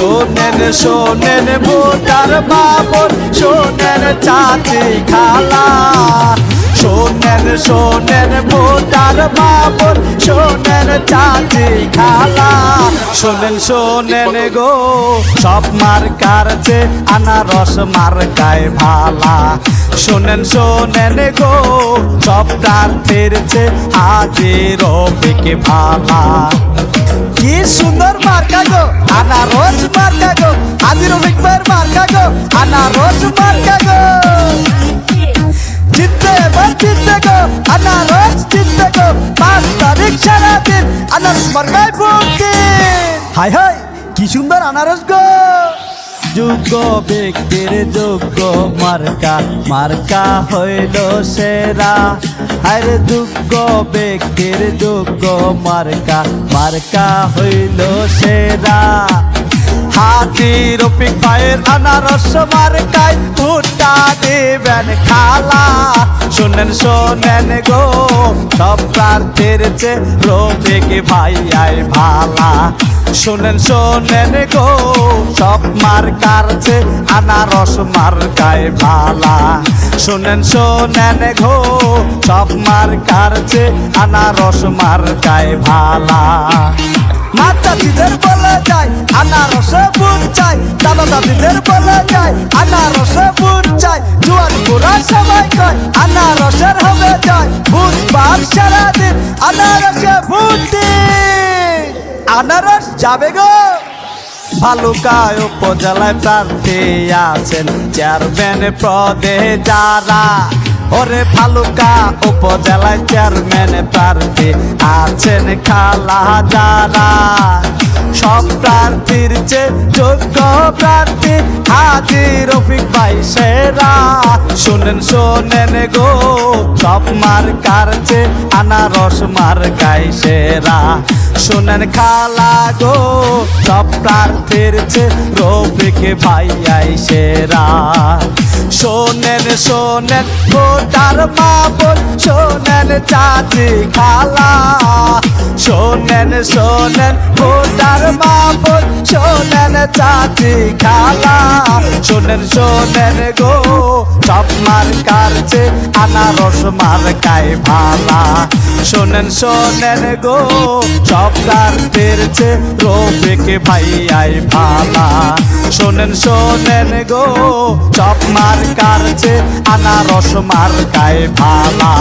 শোনেন শোনেন ভোটার বাবর, শোনেন চাচি খালা। শোনেন শোনেন ভোটার বাবর, শোনেন চাচি খালা। শোনেন শোনেন গো, সব মার কারছে আনারস মার গায়ে ভালা। শোনেন শোনেন গো, সব প্রার্থীর চে হাজির বিকে ভালা। কি সুন্দর মার্কা গো, আনারস মার্কা গো আদির বিকবার মার্কা গো, আনারস মার্কা গো। জিততে এবার জিততে গো, আনারস জিততে গো, পাঁচ তারিখ সারাদিন আনারস মার্কায় ভর্তি হাই হাই, কি সুন্দর আনারস গো। যোগ্য ব্যক্তির যোগ্য মার্কা মার্কা হইল সেরা। আরে যোগ্য ব্যক্তির যোগ্য মার্কা মার্কা হইল সেরা। হাতি রফিক ভাইয়ের আনারস মার্কায় ভুট্টা দিবেন খালা। শোনেন শোনেন গো, সব প্রার্থীর চে রফিক ভাই আই ভালা। শোনেন শোনেন গো, সব মার্কার চে আনারস মার্কায় ভালা শোনেন শোনেন গো, সব মার্কার চে আনারস মার্কায় ভালা মাতা দিদের বলে যায় আনারসে বুট চাই দাদা বলে যায় আনারসে বুট চাই, জুয়ান পুরা সবাই কয় আনারসের হবে যায় বুধবার সারাদিন আনারসে বুটি আনারস যাবে গো। ভালুকায় উপজেলায় প্রার্থী আছেন চেয়ারম্যান পদে যারা। ওরে ভালুকা উপজেলায় চেয়ারম্যান প্রার্থী আছেন খালা যারা। সব প্রার্থীর চেয়ে যোগ্য প্রার্থী হাজি রফিক ভাই সেরা। শোনেন শোনেন গো, সব মার কারছে আনারস মার গাই সেরা। শোনেন খালা গো, সব প্রার্থীর চেয়ে রফিক ভাই আই সেরা। শোনেন শোনেন, ভোটার মা বোন, শোনেন চাচি খালা। শোনেন শোনেন, ভোটার মা বোন, শোনেন চাচি খালা। শোনেন শোনেন গো সব মার কারছে আনারস মার গায়ে ভালা। শোনেন শোনেন গো, সব প্রার্থীর চে রফিক ভাই আই ভালা। শোনেন শোনেন গো সব মার কারছে, আনারস মার গায়ে ভালা।